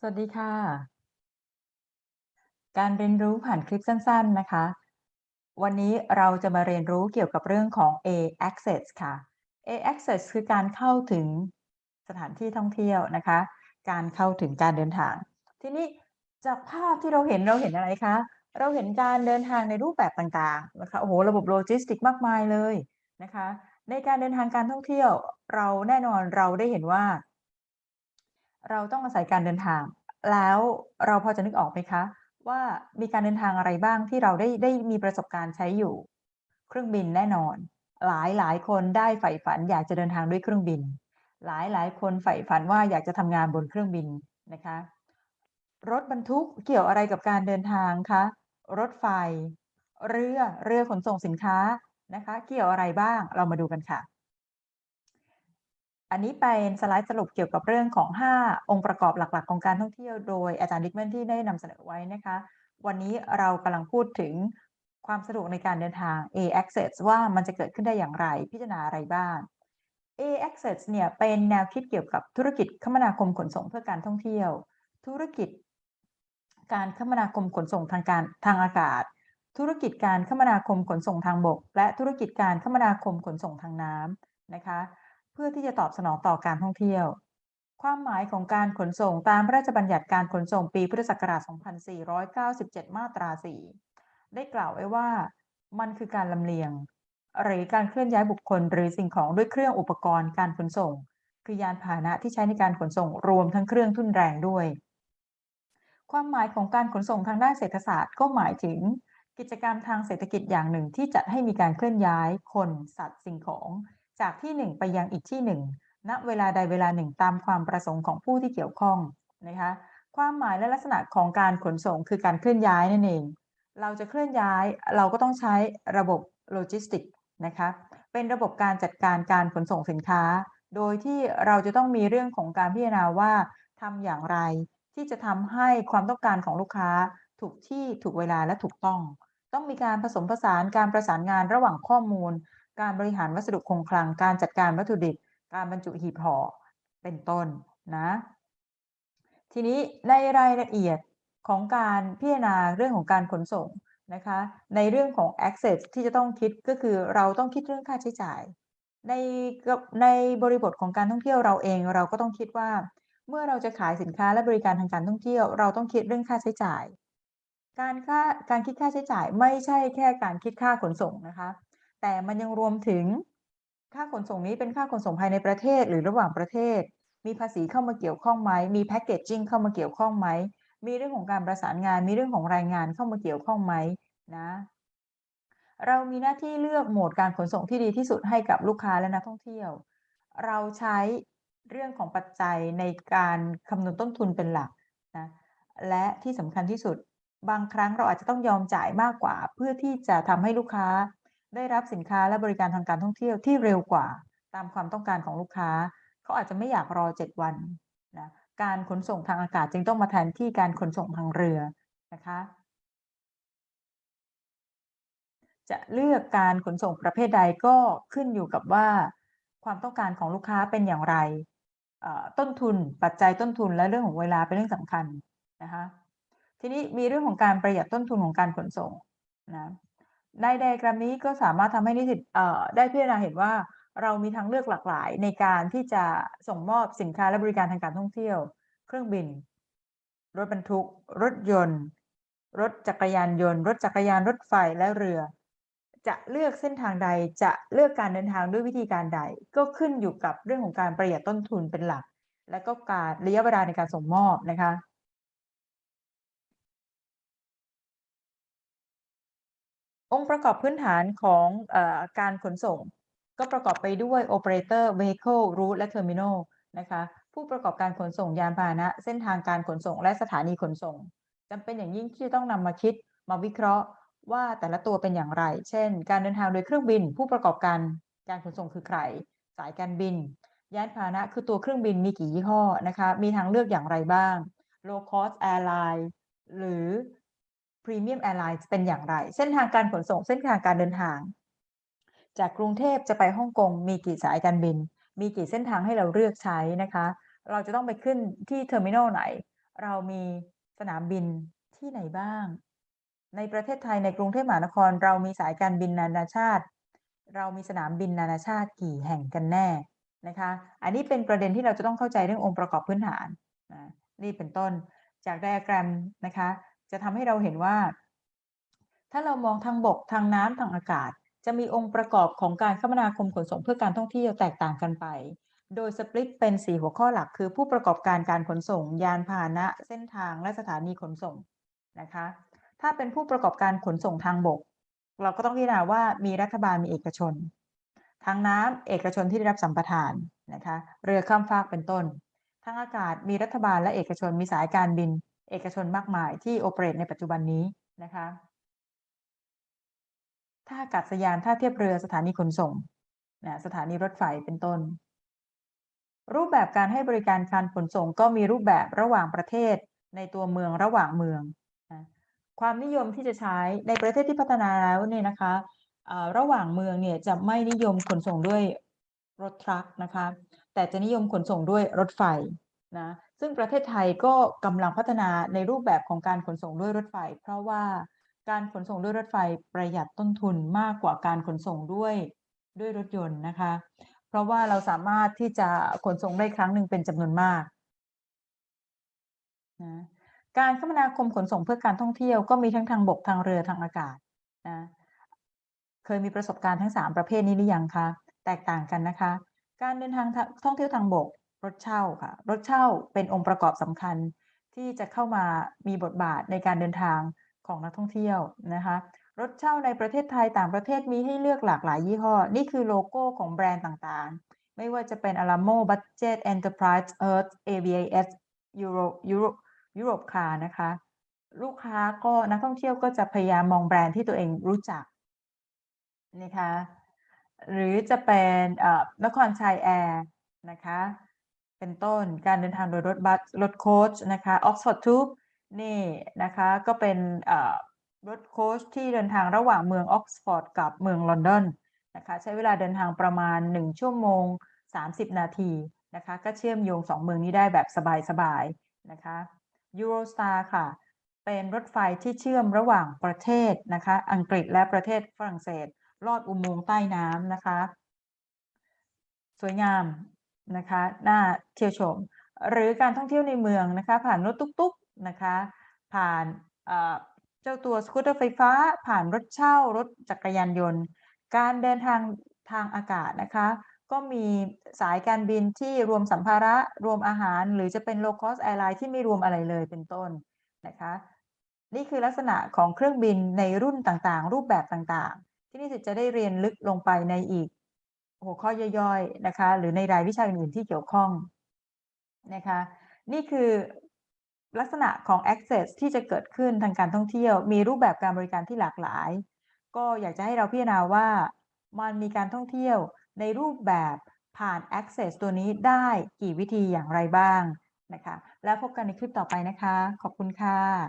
สวัสดีค่ะ การเรียนรู้ผ่านคลิปสั้น ๆ นะคะ วันนี้เราจะมาเรียนรู้เกี่ยวกับเรื่องของ A-Access ค่ะ A-Access คือการเข้าถึงสถานที่ท่องเที่ยวนะคะ การเข้าถึงการเดินทาง ทีนี้จากภาพที่เราเห็นเราเห็นอะไรคะ เราเห็นการเดินทางในรูปแบบต่างๆ นะคะ โอ้โฮระบบโลจิสติกมากมายเลยนะคะ ในการเดินทางการท่องเที่ยว เราแน่นอนเราได้เห็นว่า เราต้องอาศัยการเดินทาง แล้วเราพอจะนึกออกไหมคะ ว่ามีการเดินทางอะไรบ้างที่เราได้ได้มีประสบการณ์ใช้อยู่ เครื่องบินแน่นอน หลายๆคนได้ใฝ่ฝันอยากจะเดินทางด้วยเครื่องบิน หลายๆคนใฝ่ฝันว่าอยากจะทำงานบนเครื่องบินนะคะ รถบรรทุกเกี่ยวอะไรกับการเดินทางคะรถไฟ เรือเรือขนส่งสินค้านะคะ เกี่ยวอะไรบ้างเรามาดูกันค่ะ อันนี้เป็นสไลด์สรุปเกี่ยวกับเรื่องของ 5 องค์ประกอบหลัก ๆ ของการท่องเที่ยวโดยอาจารย์ Dickmann ที่ได้นำเสนอไว้นะคะ วันนี้เรากำลังพูดถึงความสะดวกในการเดินทาง A-Access ว่ามันจะเกิดขึ้นได้อย่างไร พิจารณาอะไรบ้าง A-Access เนี่ยเป็นแนวคิดเกี่ยวกับธุรกิจคมนาคมขนส่งเพื่อการท่องเที่ยว ธุรกิจ การคมนาคมขนส่งทางการทางอากาศ ธุรกิจการคมนาคมขนส่งทางบก และธุรกิจการคมนาคมขนส่งทางน้ำนะคะ พื่อที่จะตอบสนองต่อการท่องเที่ยว ความหมายของการขนส่งตามพระราชบัญญัติการขนส่งปีพุทธศักราช 2497 มาตรา 4 ได้กล่าวไว้ว่า มันคือการลำเลียง หรือการเคลื่อนย้ายบุคคลหรือสิ่งของด้วยเครื่องอุปกรณ์การขนส่ง คือยานพาหนะที่ใช้ในการขนส่งรวมทั้งเครื่องทุ่นแรงด้วย ความหมายของการขนส่งทางด้านเศรษฐศาสตร์ก็หมายถึง กิจกรรมทางเศรษฐกิจอย่างหนึ่งที่จัดให้มีการเคลื่อนย้ายคน สัตว์สิ่งของ จากที่หนึ่งไปยังอีกที่หนึ่งณเวลาใดเวลาหนึ่งตามความประสงค์ของผู้ที่เกี่ยวข้องนะคะความหมายและลักษณะของการขนส่งคือการเคลื่อนย้ายนั่นเอง เราจะเคลื่อนย้ายเราก็ต้องใช้ระบบโลจิสติกส์นะคะเป็นระบบการจัดการการขนส่งสินค้า โดยที่เราจะต้องมีเรื่องของการพิจารณาว่าทำอย่างไร ที่จะทำให้ความต้องการของลูกค้าถูกที่ถูกเวลาและถูกต้อง ต้องมีการผสมผสานการประสานงานระหว่างข้อมูล การบริหารวัสดุคงคลัง การจัดการวัตถุดิบ การบรรจุหีบห่อ เป็นต้นนะ ทีนี้ในรายละเอียดของการพิจารณาเรื่องของการขนส่งนะคะ ในเรื่องของ Access ที่จะต้องคิดก็คือเราต้องคิดเรื่องค่าใช้จ่าย ในในบริบทของการท่องเที่ยวเราเองเราก็ต้องคิดว่า เมื่อเราจะขายสินค้าและบริการทางการท่องเที่ยว เราต้องคิดเรื่องค่าใช้จ่าย การค่าการคิดค่าใช้จ่ายไม่ใช่แค่การคิดค่าขนส่งนะคะ แต่มันยังรวมถึงค่าขนส่งนี้เป็นค่าขนส่งภายในประเทศหรือระหว่างประเทศ มีภาษีเข้ามาเกี่ยวข้องไหม มี Packaging เข้ามาเกี่ยวข้องไหม มีเรื่องของการประสานงาน มีเรื่องของแรงงานเข้ามาเกี่ยวข้องไหมนะ เรามีหน้าที่เลือกโหมดการขนส่งที่ดีที่สุดให้กับลูกค้าและนักท่องเที่ยว เราใช้เรื่องของปัจจัยในการคำนวณต้นทุนเป็นหลักนะ และที่สำคัญที่สุดบางครั้งเราอาจจะต้องยอมจ่ายมากกว่า เพื่อที่จะทำให้ลูกค้า ได้รับสินค้าและบริการทางการท่องเที่ยวที่เร็วกว่า ตามความต้องการของลูกค้า เขาอาจจะไม่อยากรอ 7 วันนะการขนส่งทางอากาศจึงต้องมาแทนที่การขนส่งทางเรือนะคะ จะเลือกการขนส่งประเภทใดก็ขึ้นอยู่กับว่าความต้องการของลูกค้าเป็นอย่างไร ต้นทุนปัจจัยต้นทุนและเรื่องของเวลาเป็นเรื่องสำคัญนะคะทีนี้มีเรื่องของการประหยัดต้นทุนของการขนส่งนะ ในไดอะแกรมนี้ก็สามารถทำให้นิสิตได้พิจารณาเห็นว่าเรามีทางเลือกหลากหลายในการที่จะส่งมอบสินค้าและบริการทางการท่องเที่ยว เครื่องบิน รถบรรทุก รถยนต์ รถจักรยานยนต์ รถจักรยานรถไฟและเรือ จะเลือกเส้นทางใดจะเลือกการเดินทางด้วยวิธีการใด ก็ขึ้นอยู่กับเรื่องของการประหยัดต้นทุนเป็นหลัก และก็การระยะเวลาในการส่งมอบนะคะ องค์ประกอบพื้นฐานของเอ่อการขนส่ง ก็ประกอบไปด้วย Operator Vehicle Route และ Terminal นะคะผู้ประกอบการขนส่งยานพาหนะ เส้นทางการขนส่ง และสถานีขนส่งจำเป็นอย่างยิ่งที่จะต้องนำมาคิดมาวิเคราะห์ว่าแต่ละตัวเป็นอย่างไร เช่น การเดินทางโดยเครื่องบิน ผู้ประกอบการการขนส่งคือใคร สายการบิน ยานพาหนะ คือตัวเครื่องบินมีกี่ยี่ห้อนะคะ มีทางเลือกอย่างไรบ้าง Low Cost Airline หรือ Premium Airlines เป็นอย่างไร เส้นทางการขนส่งเส้นทางการเดินทาง จากกรุงเทพจะไปฮ่องกงมีกี่สายการบิน มีกี่เส้นทางให้เราเลือกใช้นะคะ เราจะต้องไปขึ้นที่เทอร์มินัลไหน เรามีสนามบินที่ไหนบ้าง ในประเทศไทยในกรุงเทพมหานคร เรามีสายการบินนานาชาติ เรามีสนามบินนานาชาติกี่แห่งกันแน่นะคะ อันนี้เป็นประเด็นที่เราจะต้องเข้าใจเรื่ององค์ประกอบพื้นฐานนี่เป็นต้นจากไดอะแกรมนะคะ จะทำให้เราเห็นว่า ถ้าเรามองทางบกทางน้ำทางอากาศ จะมีองค์ประกอบของการคมนาคมขนส่งเพื่อการท่องเที่ยวแตกต่างกันไป โดยสปลิตเป็น 4 หัวข้อหลัก คือผู้ประกอบการการขนส่ง ยานพาหนะ เส้นทางและสถานีขนส่งนะคะ ถ้าเป็นผู้ประกอบการขนส่งทางบก เราก็ต้องพิจารณาว่ามีรัฐบาลมีเอกชน ทางน้ำเอกชนที่ได้รับสัมปทานนะคะ เรือข้ามฟากเป็นต้น ทางอากาศมีรัฐบาลและเอกชนมีสายการบิน เอกชนมากมายที่โอเปเรตในปัจจุบันนี้นะคะท่าอากาศยานท่าเทียบเรือสถานีขนส่งนะสถานีรถไฟเป็นต้น รูปแบบการให้บริการการขนส่งก็มีรูปแบบระหว่างประเทศในตัวเมืองระหว่างเมืองนะความนิยมที่จะใช้ในประเทศที่พัฒนาแล้วเนี่ยนะคะระหว่างเมืองเนี่ยจะไม่นิยมขนส่งด้วยรถทรัคนะคะแต่จะนิยมขนส่งด้วยรถไฟ นะซึ่งประเทศไทยก็กำลังพัฒนาในรูปแบบของการขนส่งด้วยรถไฟ เพราะว่าการขนส่งด้วยรถไฟประหยัดต้นทุนมากกว่าการขนส่งด้วยด้วยรถยนต์นะคะ เพราะว่าเราสามารถที่จะขนส่งได้ครั้งหนึ่งเป็นจำนวนมากนะการคมนาคมขนส่งเพื่อการท่องเที่ยวก็มีทั้งทางบกทางเรือทางอากาศนะเคยมีประสบการณ์ทั้ง 3 ประเภทนี้หรือยังคะแตกต่างกันนะคะ การเดินทางท่องเที่ยวทางบก รถเช่าค่ะ รถเช่าเป็นองค์ประกอบสำคัญที่จะเข้ามามีบทบาทในการเดินทางของนักท่องเที่ยวนะคะ รถเช่าในประเทศไทยต่างประเทศมีให้เลือกหลากหลายยี่ห้อ นี่คือโลโก้ของแบรนด์ต่างๆ ไม่ว่าจะเป็น Alamo Budget Enterprise Earth AVAS Euro Euro Europe Car นะคะ ลูกค้าก็นักท่องเที่ยวก็จะพยายามมองแบรนด์ที่ตัวเองรู้จักนะคะ หรือจะเป็นนครชัยแอร์นะคะ เป็นต้น การเดินทางโดยรถบัส รถโค้ชนะคะ Oxford Tube นี่นะคะ ก็เป็นรถโค้ชที่เดินทางระหว่างเมืองออกซฟอร์ดกับเมืองลอนดอนนะคะ ใช้เวลาเดินทางประมาณ 1 ชั่วโมง 30 นาทีนะคะ ก็เชื่อมโยง 2 เมืองนี้ได้แบบสบายๆนะคะ Eurostar ค่ะ เป็นรถไฟที่เชื่อมระหว่างประเทศนะคะ อังกฤษและประเทศฝรั่งเศส ลอดอุโมงค์ใต้น้ำนะคะ สวยงาม นะคะน่าเที่ยวชม หรือการท่องเที่ยวในเมืองนะคะ ผ่านรถตุ๊กๆนะคะ ผ่านเจ้าตัวสกูตเตอร์ไฟฟ้า ผ่านรถเช่ารถจักรยานยนต์ การเดินทางทางอากาศนะคะ ก็มีสายการบินที่รวมสัมภาระรวมอาหาร หรือจะเป็น low cost airline ที่ไม่รวมอะไรเลยเป็นต้นนะคะ นี่คือลักษณะของเครื่องบินในรุ่นต่างๆ รูปแบบต่างๆ ที่นี่จะได้เรียนลึกลงไปในอีก หัวข้อย่อยๆนะคะ หรือในรายวิชาอื่นๆที่เกี่ยวข้องนะคะ นี่คือลักษณะของ access ที่จะเกิดขึ้นทางการท่องเที่ยว มีรูปแบบการบริการที่หลากหลาย ก็อยากจะให้เราพิจารณาว่ามันมีการท่องเที่ยวในรูปแบบผ่าน access ตัวนี้ได้กี่วิธีอย่างไรบ้างนะคะ แล้วพบกันในคลิปต่อไปนะคะ ขอบคุณค่ะ